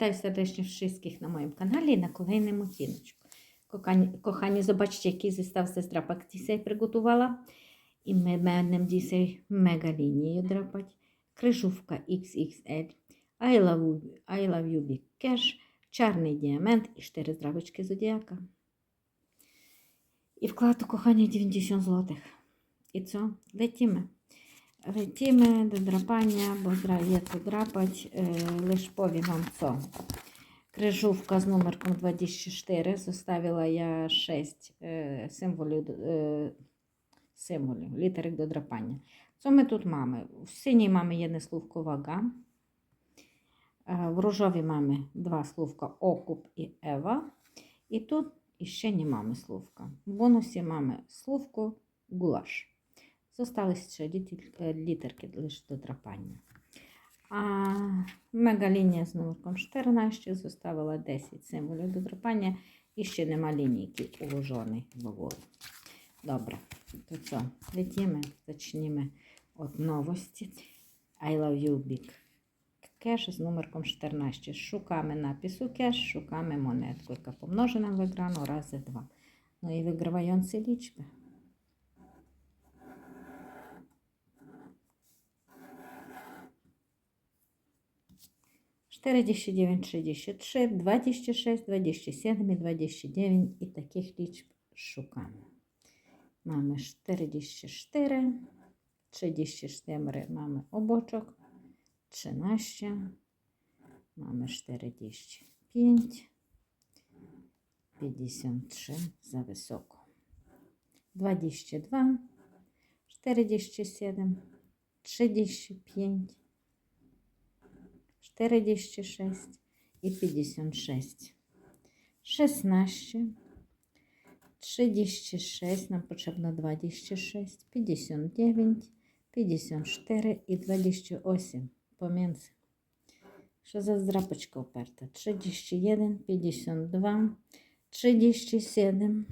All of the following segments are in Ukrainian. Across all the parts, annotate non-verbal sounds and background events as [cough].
Вітаю сердечно wszystkich на моєму каналі і на kolejному кіночку. Кохані, zobaczcie, який зістав сестра пак dzisiaj приготувала. І ми будемо dzisiaj мега лінію драпати. Крижувка XXL, I love, you, I love you Big Cash, діамант і 4 здрабочки зодіака. І вклад у кохання 90 злотих. І це летіме. Lecimy do drapania, bo je to drapać. Yy, Лиш powiem Wam co. Крижówka z numerką 24. Zostawiła ja 6 е, символів, е, символів, літерик до драпання. Що ми тут маємо? В синій маємо єдне словко вага. Е, В рожовій маємо два словка окуп і ева. І тут іще не маємо словка. В бонусі маємо словко гулаш. Зостались ще е, літерки лише до драпання. А мегалінія з номерком 14 зоставила 10 символів до драпання і ще нема лінійки уложений вагою. Добре, то що, летімо, почнімо від новості. I love you big кеш з номерком 14. Шукаємо напису кеш, шукаємо монетку, яка помножена в екрану рази 2. Ну і виграваються лічби. 49, 33, 26, 27, 29 i takich liczb szukamy. Mamy 44, 34 mamy oboczok, 13, mamy 45, 53 za wysoko, 22, 47, 35, 46 і 56. 16, 36, нам потрібно 26, 59, 54 і 28 помінці. Що за здрапочка оперта? 31, 52, 37,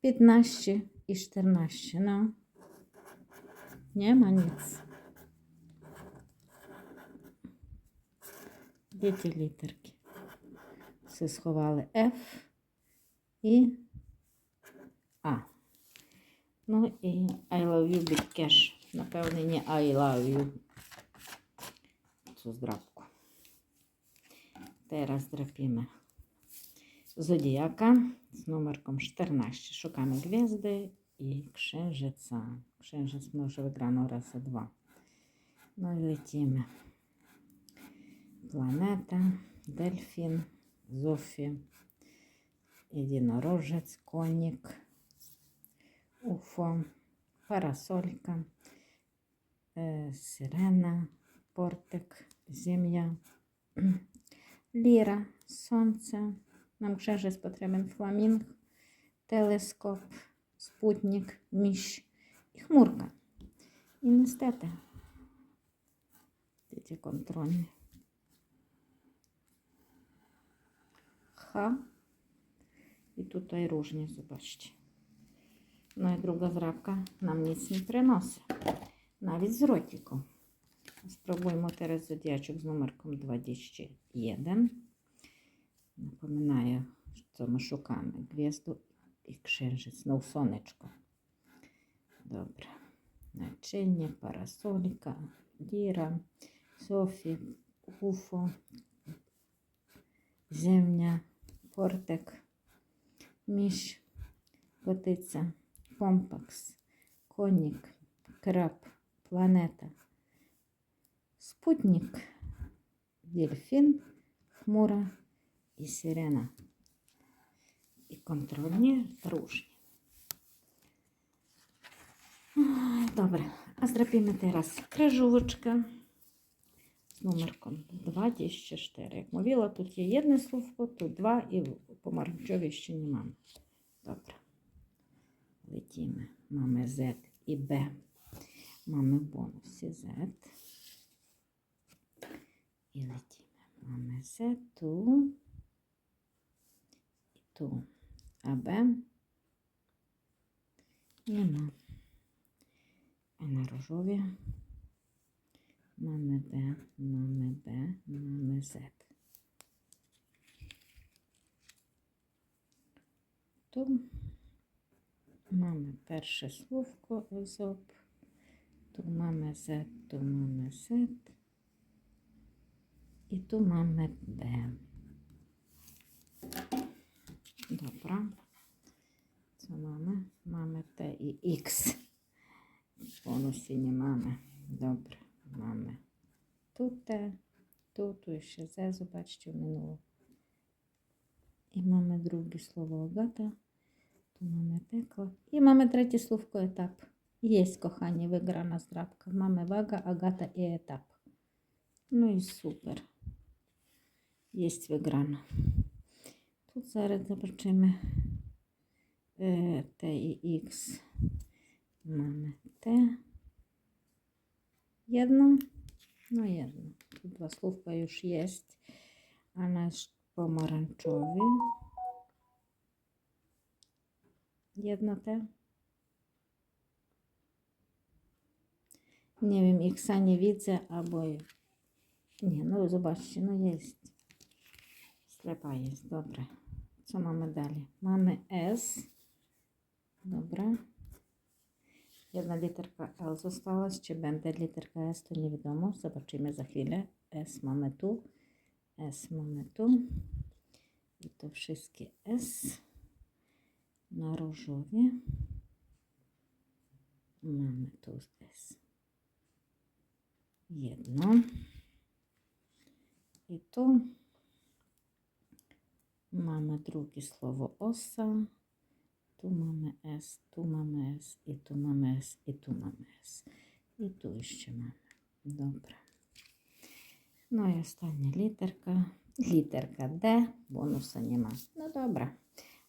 15 і 14. Ну, нема ніц. Де ті літерки? Все сховали F і А. Ну і I love you big cash. Напевне, не I love you. Цю здрапку. Teraz drapimy Zodiaka z numerką 14. Szukamy gwiazdy i księżyca. Księżyc może wygrano razy dwa. No i lecimy. Планета, дельфін, Зофі, єдинорожець, конік, уфо, парасолька, е, сирена, портик, земля, [clears throat] ліра, сонце. Нам księżyc потрібен фламінг, телескоп, спутник, міщ і хмурка. І нестете. Ці контрольні. Х. І тут і ружні, zobaczcie. Ну і друга зрабка нам ніц не приносить. Навіть з ротиком. Спробуємо teraz зодіачок з номерком 21. Напоминаю, що ми шукаємо гвізду і księżyc, ну, сонечко. Добре. Начиння, парасолька, ліра, Софі, уфо, земля, портик, міш, котиця, компакс, конік, краб, планета, спутник, дельфін, хмура і сирена. І контрольні ружні. Добре, а зробимо зараз крижовочка з номерком 24. Як мовила, тут є єдне словко, тут два і помаранчеві ще нема. Добре. Летімо. Mamy Z і B. В бонусі Z. І летімо. Mamy Z ту і ту. А Б нема. А на рожові мамебе, мамебе, мамезек. Тут Маме перше словко озоб, ту маме зет, ту маме зет, і ту маме Б. Добре. Це маме, маме Т і Х. Повністю не маме. Добре. Mamy tu T, tu, tu jeszcze Z. Zobaczcie, minęło. І mamy друге слово Агата. Tu mamy текло. І mamy третє словко етап. Є, кохані, виграна здрабка. Mamy вага, агата і етап. Ну і супер. Є виграна. Тут зараз е, Т і Х. Mamy Т. jedno, no jedno. Tu dwa słówka już jest, a nasz pomarańczowy. Jedno te. Nie wiem, ich nie widzę, albo... Nie, no zobaczcie, no jest. Strefa jest, dobra. Co mamy dalej? Mamy S. Dobra. Jedna literka L została, czy będzie literka S, to nie wiadomo. Zobaczymy za chwilę. S mamy tu. S mamy tu. I to wszystkie S na różowie. Mamy tu S. Jedno. I tu mamy drugie słowo osa. Mamy S, i tu mamy S. I tu jeszcze mamy. Dobra. No i остання літерка. Літерка Д, бонуса нема. Ну добре.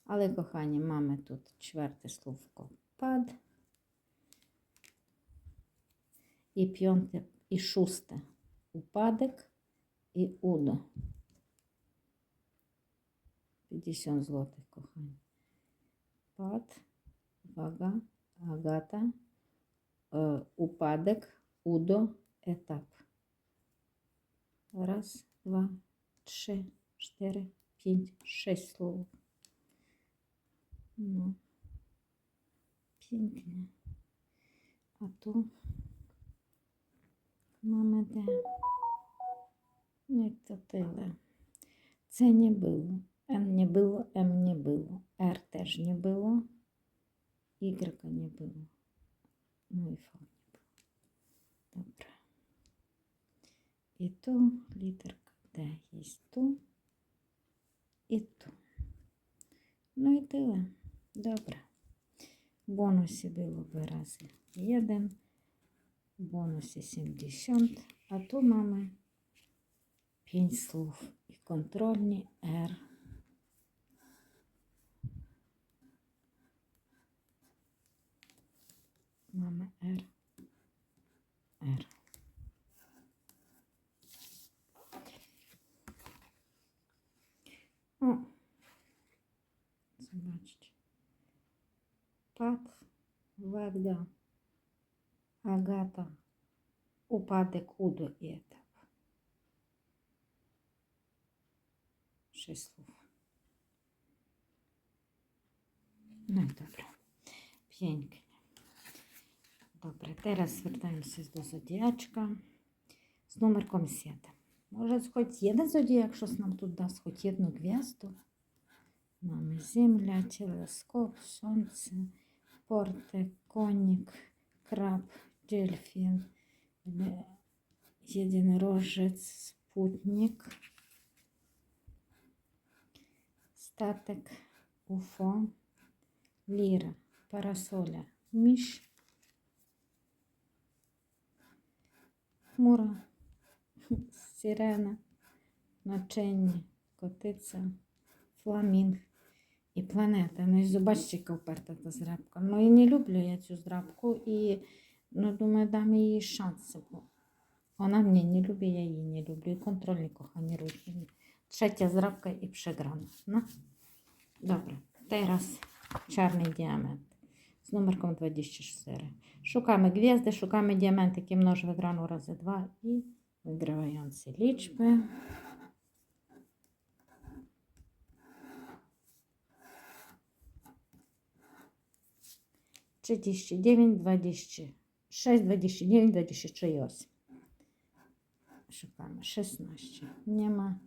Але, кохані, mamy тут четверте словко пад. І п'яте, і шосте упадок і удо. 50 злотих, кохані. Пад, вага, агата, е, упадок, удо, етап. Раз, два, три, чотири, п'ять, шість слов. Ну, pięknie. A tu mamy D. No i to tyle. C nie N nie było, M nie było. R też nie było. Y nie było. No i V nie było. Dobra. I tu literka D jest tu. I tu. No i tyle. Добре. Бонусі було би рази 1, в бонусі 70, а тут mamy 5 слов і контрольні R. Mamy R. R. О, Zobaczcie. Pad, Wagda, Agata, upadek, udo i etap. Sześć słów. No i dobra. Pięknie. Добре, teraz звертаємося до зодіачка з номерком 7. Може, хоч один зодіак, щось нам тут дасть, хоч одну гв'язду. Mamy Земля, телескоп, Сонце, порте, коник, краб, дельфін, єдинорожець, спутник, статик, уфо, ліра, парасоля, міш, хмура, сирена, ночення, котиця, фламінг і планета. Ну і яка вперта та зрабка. Ну і не люблю я цю зрабку і ну, думаю, дам їй шанс. бо Вона мене не любить, я її не люблю. І контрольні кохані руки. Третя зрабка і приграна. Ну, добре. Teraz czarny diament з номерком 24. Szukamy gwiazdy, szukamy diamentyki, mnoż wygraną razy 2 i wygrywające liczby. 39, 26, 29, 23 ось. Szukamy 16. Nie ma.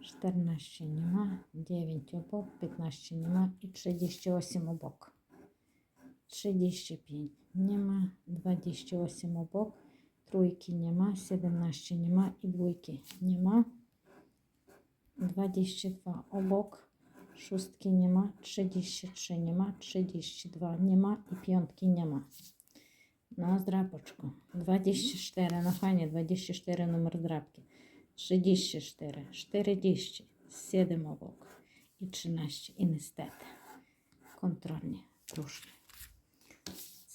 14 nie ma. 9 obok. 15 nie ma. I 38 obok. 35 nie ma, 28 obok, trójki nie ma, 17 nie ma i dwójki nie ma, 22 obok, szóstki nie ma, 33 nie ma, 32 nie ma i piątki nie ma. Na zdrapaczku 24, no fajnie, 24 numer drapki, 34, 40, 7 obok i 13 i niestety kontrolnie. Troszkę.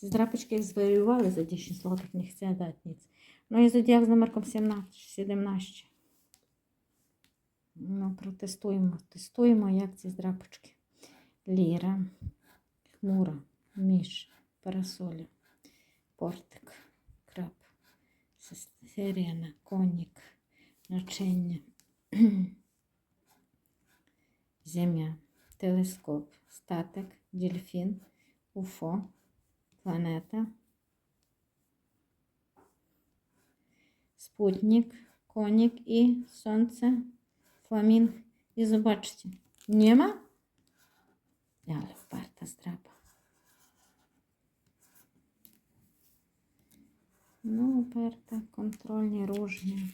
Ці здрапочки їх зварювали за 10 злотих, не хоче дати ніц. Ну і зодіак з номерком 17, 17. Ну, протестуємо. Тестуємо, як ці здрапочки. Ліра, хмура, міш, парасоля портик, краб, сирена, конік, начення, [clears throat] земля, телескоп, статик, дельфін, уфо, планета, спутник, конік і сонце, фламінг. І побачите, нема? Але вперта здрапа. Ну, оперта, контрольні ружні.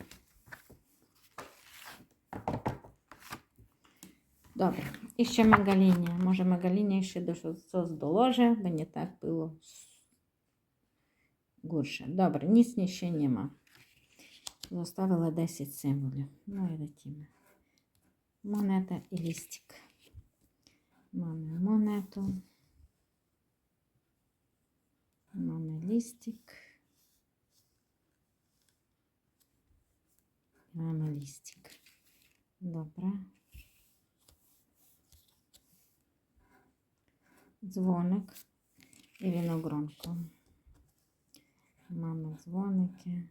Добре. І ще магаління. Може, магаління ще до щось доложи, бо не так було гірше. Добре, ніс ще нема. Заставила 10 символів. Ну і летімо. Монета і лістик. Маємо монету. Маємо лістик. Маємо лістик. Добре. Дзвоник і виногронку. Маємо дзвоники.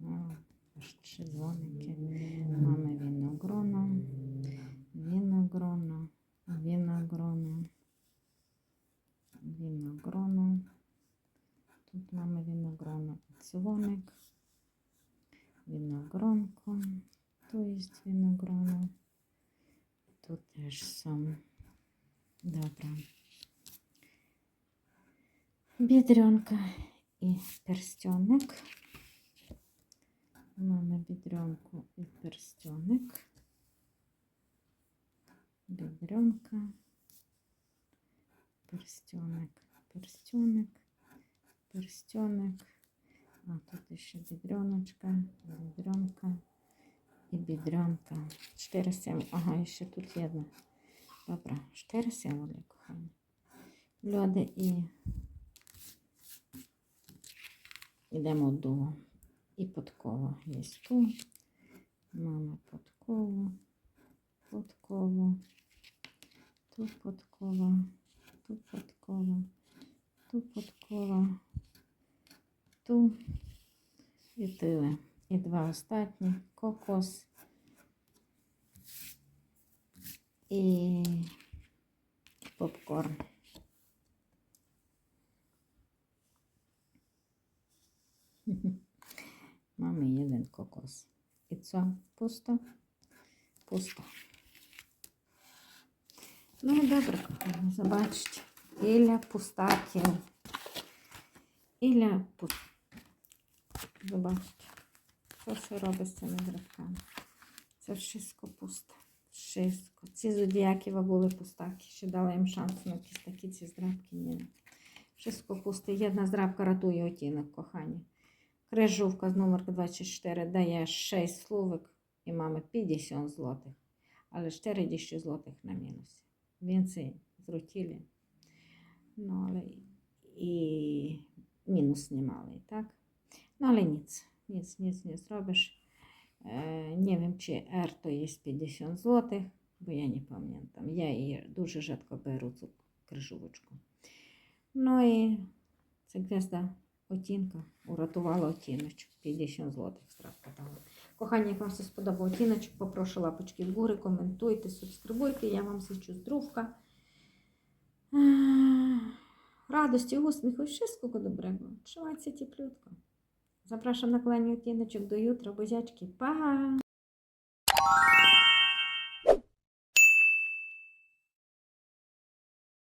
О, аж три дзвоники. Маємо виногрону. Виногрону. Виногрону. Виногрону. Тут маємо виногрону. Дзвоник виногронку, то есть виногрону. Тут теж сам. Добре. Бідренка і перстьоник. Маємо бідренку і перстьоник. Бідренка, перстьоник, перстьоник, перстьоник. А тут ще бідреночка, бідренка і бідренка. Чотири символи. Ага, і ще тут є одна. Добре, чотири символи, кохані. Люди і йдемо до і подкова. Є тут. Мама подкову, подкову, тут подкова, тут подкова, тут подкова ту і тили. І два остатні кокос і попкорн. Kokos. I co? Pusto? Pusto. No i dobra, kochani, zobaczcie, ile pustakiel. Ile pust... Zobaczcie, co się robi z tymi drewkami. Це wszystko пусте. Wszystko. Ці зодіяки були пустаки. Ще дала їм шанс на якісь такі ці здрабки. Ні. Wszystko пусте. Jedna здрабка рятує отінок, кохані. Крижовка з номерка 24 дає 6 словик і мами 50 злотих. Але 40 злотих на мінусі. Więcej zwrócili. No ale i minus niemalej, tak? No ale nic, nic, nic nie zrobisz. E, nie wiem, czy R to jest 50 zł, bo ja nie pamiętam. Ja її дуже rzadko беру цю крижовочку. Ну і це гвезда отінка урятувала отіночок. 50 злотих стравка там. Кохані, як вам все сподобав отіночок, попрошу лапочки вгору, коментуйте, субскрибуйте. Я вам зичу здоровка, Радості, усміху, ще скільки доброго. Trzymajcie cieplutko. Zapraszam na kolejny отіночок до ютра, бозячки. Pa!